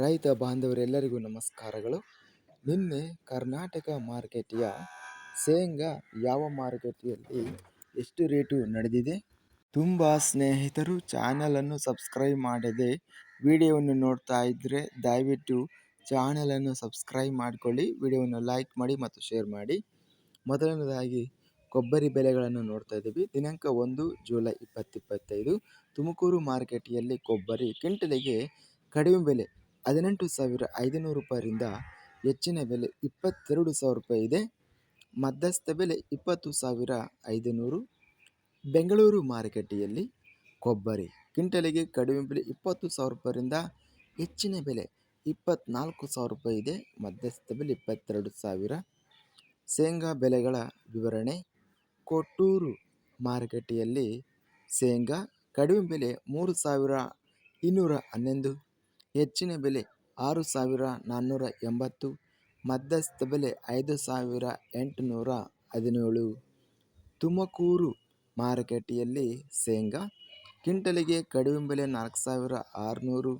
ರೈತ ಬಾಂಧವರೆಲ್ಲರಿಗೂ ನಮಸ್ಕಾರಗಳು. ನಿನ್ನೆ ಕರ್ನಾಟಕ ಮಾರ್ಕೆಟಿಯ ಶೇಂಗಾ ಯಾವ ಮಾರುಕಟ್ಟೆಯಲ್ಲಿ ಎಷ್ಟು ರೇಟು ನಡೆದಿದೆ? ತುಂಬ ಸ್ನೇಹಿತರು ಚಾನಲನ್ನು ಸಬ್ಸ್ಕ್ರೈಬ್ ಮಾಡದೆ ವಿಡಿಯೋವನ್ನು ನೋಡ್ತಾ ಇದ್ದರೆ ದಯವಿಟ್ಟು ಚಾನಲನ್ನು ಸಬ್ಸ್ಕ್ರೈಬ್ ಮಾಡಿಕೊಳ್ಳಿ, ವಿಡಿಯೋವನ್ನು ಲೈಕ್ ಮಾಡಿ ಮತ್ತು ಶೇರ್ ಮಾಡಿ. ಮೊದಲನೇದಾಗಿ ಕೊಬ್ಬರಿ ಬೆಲೆಗಳನ್ನು ನೋಡ್ತಾ ಇದ್ದೀವಿ. ದಿನಾಂಕ ಒಂದು ಜುಲೈ ಇಪ್ಪತ್ತಿಪ್ಪತ್ತೈದು ತುಮಕೂರು ಮಾರ್ಕೆಟಿಯಲ್ಲಿ ಕೊಬ್ಬರಿ ಕ್ವಿಂಟಲಿಗೆ ಕಡಿಮೆ ಬೆಲೆ ಹದಿನೆಂಟು ಸಾವಿರ ಐದುನೂರು ರೂಪಾಯಿಂದ ಹೆಚ್ಚಿನ ಬೆಲೆ ಇಪ್ಪತ್ತೆರಡು ಸಾವಿರ ರೂಪಾಯಿ ಇದೆ. ಮಧ್ಯಸ್ಥ ಬೆಲೆ ಇಪ್ಪತ್ತು ಸಾವಿರ ಐದುನೂರು. ಬೆಂಗಳೂರು ಮಾರುಕಟ್ಟೆಯಲ್ಲಿ ಕೊಬ್ಬರಿ ಕ್ವಿಂಟಲಿಗೆ ಕಡಿಮೆ ಬೆಲೆ ಇಪ್ಪತ್ತು ಸಾವಿರ ರೂಪಾಯಿಂದ ಹೆಚ್ಚಿನ ಬೆಲೆ ಇಪ್ಪತ್ತ್ನಾಲ್ಕು ಸಾವಿರ ರೂಪಾಯಿ ಇದೆ. ಮಧ್ಯಸ್ಥ ಬೆಲೆ ಇಪ್ಪತ್ತೆರಡು ಸಾವಿರ. ಶೇಂಗಾ ಬೆಲೆಗಳ ವಿವರಣೆ. ಕೊಟ್ಟೂರು ಮಾರುಕಟ್ಟೆಯಲ್ಲಿ ಶೇಂಗಾ ಕಡಿಮೆ ಬೆಲೆ ಮೂರು ಸಾವಿರ ಇನ್ನೂರ ಹನ್ನೊಂದು. ಹೆಚ್ಚಿನ ಬೆಲೆ ಆರು ಸಾವಿರ ನಾನ್ನೂರ ಎಂಬತ್ತು, ಮಧ್ಯಸ್ಥ ಬೆಲೆ ಐದು ಸಾವಿರ ಎಂಟುನೂರ ಹದಿನೇಳು. ತುಮಕೂರು ಮಾರುಕಟ್ಟೆಯಲ್ಲಿ ಶೇಂಗಾ, ಕ್ವಿಂಟಲಿಗೆ ಕಡಿಮೆ ಬೆಲೆ ನಾಲ್ಕು ಸಾವಿರ ಆರುನೂರು,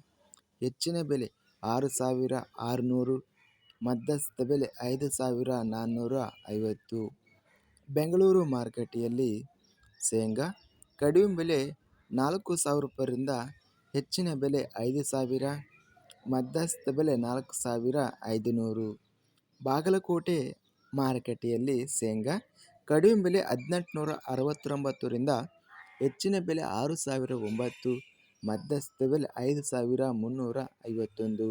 ಹೆಚ್ಚಿನ ಬೆಲೆ ಆರು ಸಾವಿರ ಆರುನೂರು, ಮಧ್ಯಸ್ಥ ಬೆಲೆ ಐದು ಸಾವಿರ ನಾನ್ನೂರ ಐವತ್ತು. ಬೆಂಗಳೂರು ಮಾರುಕಟ್ಟೆಯಲ್ಲಿ ಶೇಂಗಾ ಕಡಿಮೆ ಬೆಲೆ ನಾಲ್ಕು ಸಾವಿರ ರೂಪಾಯಿರಿಂದ ಹೆಚ್ಚಿನ ಬೆಲೆ ಐದು ಸಾವಿರ, ಮಧ್ಯಸ್ಥ ಬೆಲೆ ನಾಲ್ಕು ಸಾವಿರ ಐದು ನೂರು ಬಾಗಲಕೋಟೆ ಮಾರುಕಟ್ಟೆಯಲ್ಲಿ ಶೇಂಗಾ ಕಡಿಮೆ ಬೆಲೆ ಹದಿನೆಂಟುನೂರ ಅರವತ್ತೊಂಬತ್ತರಿಂದ ಹೆಚ್ಚಿನ ಬೆಲೆ ಆರು ಸಾವಿರ ಒಂಬತ್ತು, ಮಧ್ಯಸ್ಥ ಬೆಲೆ ಐದು ಸಾವಿರ ಮುನ್ನೂರ ಐವತ್ತೊಂದು.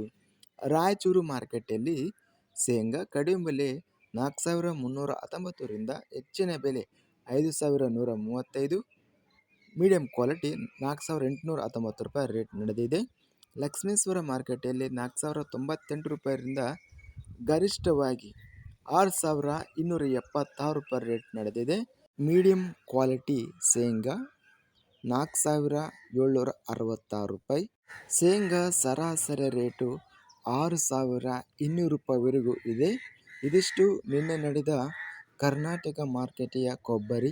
ರಾಯಚೂರು ಮಾರುಕಟ್ಟೆಯಲ್ಲಿ ಶೇಂಗಾ ಕಡಿಮೆ ಬೆಲೆ ನಾಲ್ಕು ಸಾವಿರ ಮುನ್ನೂರ ಹತ್ತೊಂಬತ್ತರಿಂದ ಹೆಚ್ಚಿನ ಬೆಲೆ ಐದು ಸಾವಿರ ನೂರ ಮೂವತ್ತೈದು ಮೀಡಿಯಂ ಕ್ವಾಲಿಟಿ ನಾಲ್ಕು ಸಾವಿರ ಎಂಟುನೂರ ಹತ್ತೊಂಬತ್ತು ರೂಪಾಯಿ ರೇಟ್ ನಡೆದಿದೆ. ಲಕ್ಷ್ಮೀಶ್ವರ ಮಾರುಕಟ್ಟೆಯಲ್ಲಿ ನಾಲ್ಕು ಸಾವಿರ ತೊಂಬತ್ತೆಂಟು ರೂಪಾಯಿಯಿಂದ ಗರಿಷ್ಠವಾಗಿ ಆರು ಸಾವಿರ ಇನ್ನೂರ ಎಪ್ಪತ್ತಾರು ರೂಪಾಯಿ ರೇಟ್ ನಡೆದಿದೆ. ಮೀಡಿಯಂ ಕ್ವಾಲಿಟಿ ಶೇಂಗಾ ನಾಲ್ಕು ಸಾವಿರ ಏಳ್ನೂರ ಅರವತ್ತಾರು ರೂಪಾಯಿ. ಶೇಂಗಾ ಸರಾಸರಿ ರೇಟು ಆರು ಸಾವಿರ ಇನ್ನೂರು ರೂಪಾಯಿವರೆಗೂ ಇದೆ. ಇದಿಷ್ಟು ನಿನ್ನೆ ನಡೆದ ಕರ್ನಾಟಕ ಮಾರ್ಕೆಟಿಯ ಕೊಬ್ಬರಿ